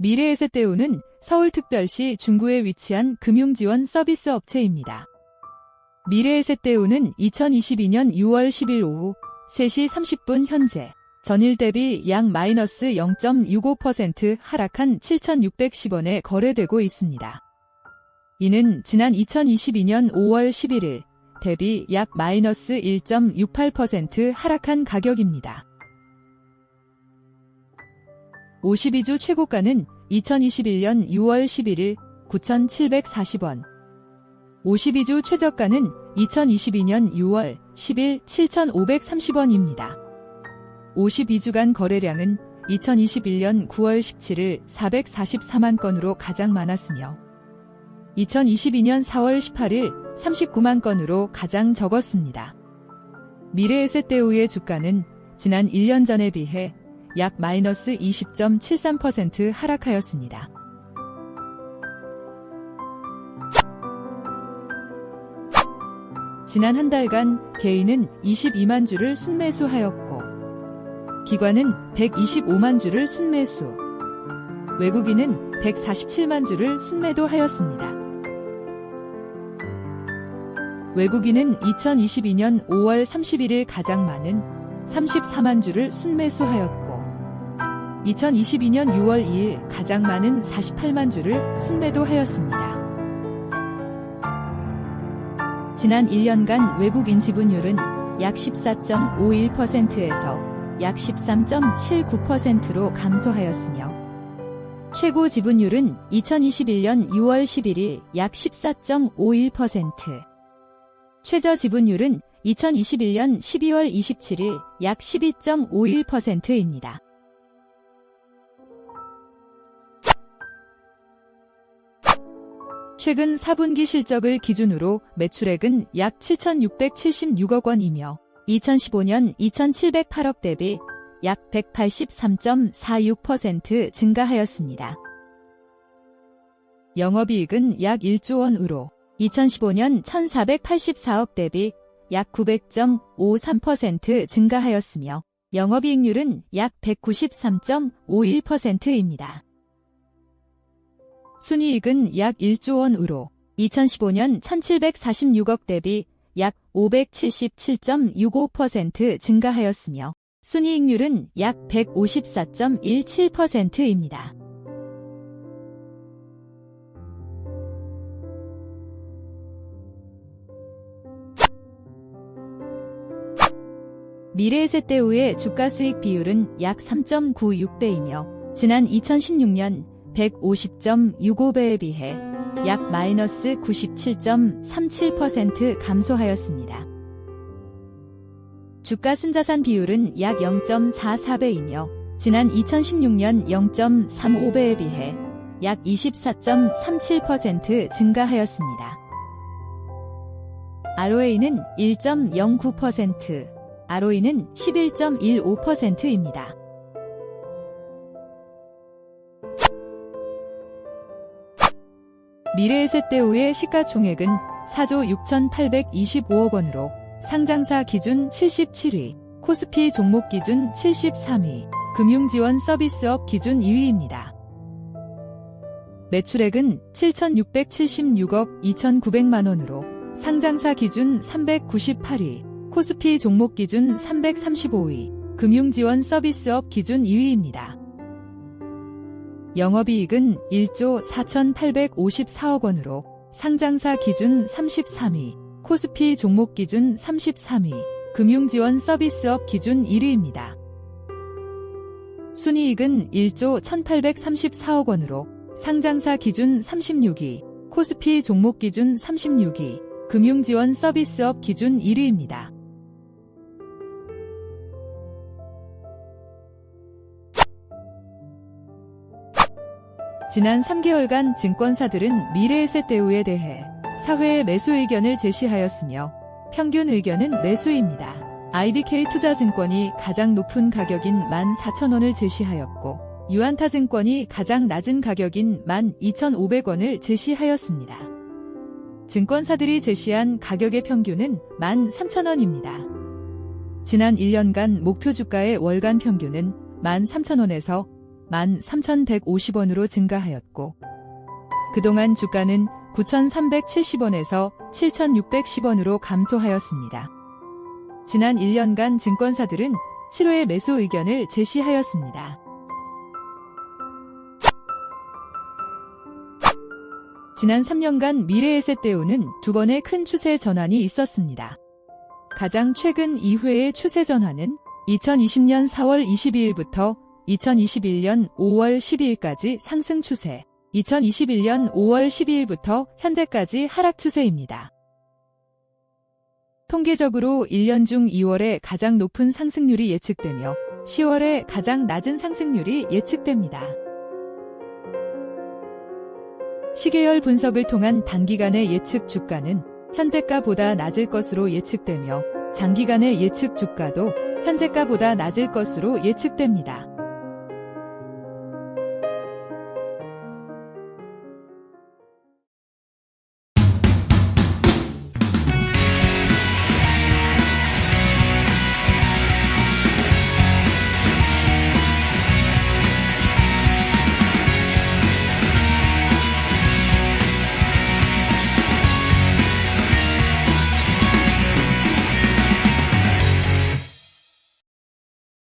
미래에셋대우는 서울특별시 중구에 위치한 금융지원 서비스 업체입니다. 미래에셋대우는 2022년 6월 10일 오후 3시 30분 현재 전일 대비 약 마이너스 0.65% 하락한 7,610원에 거래되고 있습니다. 이는 지난 2022년 5월 11일 대비 약 마이너스 1.68% 하락한 가격입니다. 52주 최고가는 2021년 6월 11일 9,740원. 52주 최저가는 2022년 6월 10일 7,530원입니다. 52주간 거래량은 2021년 9월 17일 444만 건으로 가장 많았으며 2022년 4월 18일 39만 건으로 가장 적었습니다. 미래에셋대우의 주가는 지난 1년 전에 비해 약 마이너스 20.73% 하락하였습니다. 지난 한 달간 개인은 22만 주를 순매수하였고 기관은 125만 주를 순매수, 외국인은 147만 주를 순매도하였습니다. 외국인은 2022년 5월 31일 가장 많은 34만 주를 순매수하였고 2022년 6월 2일 가장 많은 48만 주를 순매도하였습니다. 지난 1년간 외국인 지분율은 약 14.51%에서 약 13.79%로 감소하였으며 최고 지분율은 2021년 6월 11일 약 14.51%, 최저 지분율은 2021년 12월 27일 약 12.51%입니다. 최근 4분기 실적을 기준으로 매출액은 약 7,676억 원이며 2015년 2,708억 대비 약 183.46% 증가하였습니다. 영업이익은 약 1조 원으로 2015년 1,484억 대비 약 900.53% 증가하였으며 영업이익률은 약 193.51%입니다. 순이익은 약 1조 원으로 2015년 1,746억 대비 약 577.65% 증가하였으며 순이익률은 약 154.17%입니다. 미래에셋대우의 주가 수익 비율은 약 3.96배이며 지난 2016년 150.65배에 비해 약 마이너스 97.37% 감소하였습니다. 주가 순자산 비율은 약 0.44배이며 지난 2016년 0.35배에 비해 약 24.37% 증가하였습니다. ROA는 1.09%, ROE는 11.15%입니다. 미래에셋대우의 시가총액은 4조 6,825억 원으로 상장사 기준 77위, 코스피 종목 기준 73위, 금융지원 서비스업 기준 2위입니다. 매출액은 7,676억 2,900만 원으로 상장사 기준 398위, 코스피 종목 기준 335위, 금융지원 서비스업 기준 2위입니다. 영업이익은 1조 4,854억 원으로 상장사 기준 33위, 코스피 종목 기준 33위, 금융지원 서비스업 기준 1위입니다. 순이익은 1조 1,834억 원으로 상장사 기준 36위, 코스피 종목 기준 36위, 금융지원 서비스업 기준 1위입니다. 지난 3개월간 증권사들은 미래에셋 대우에 대해 사회의 매수 의견을 제시하였으며 평균 의견은 매수입니다. IBK 투자증권이 가장 높은 가격인 14,000원을 제시하였고 유한타증권이 가장 낮은 가격인 12,500원을 제시하였습니다. 증권사들이 제시한 가격의 평균은 13,000원입니다. 지난 1년간 목표 주가의 월간 평균은 13,000원에서 13,150원으로 증가하였고 그동안 주가는 9,370원에서 7,610원으로 감소하였습니다. 지난 1년간 증권사들은 7호의 매수 의견을 제시하였습니다. 지난 3년간 미래에셋 대우는 두 번의 큰 추세 전환이 있었습니다. 가장 최근 2회의 추세 전환은 2020년 4월 22일부터 2021년 5월 12일까지 상승 추세, 2021년 5월 12일부터 현재까지 하락 추세입니다. 통계적으로 1년 중 2월에 가장 높은 상승률이 예측되며 10월에 가장 낮은 상승률이 예측됩니다. 시계열 분석을 통한 단기간의 예측 주가는 현재가보다 낮을 것으로 예측되며 장기간의 예측 주가도 현재가보다 낮을 것으로 예측됩니다.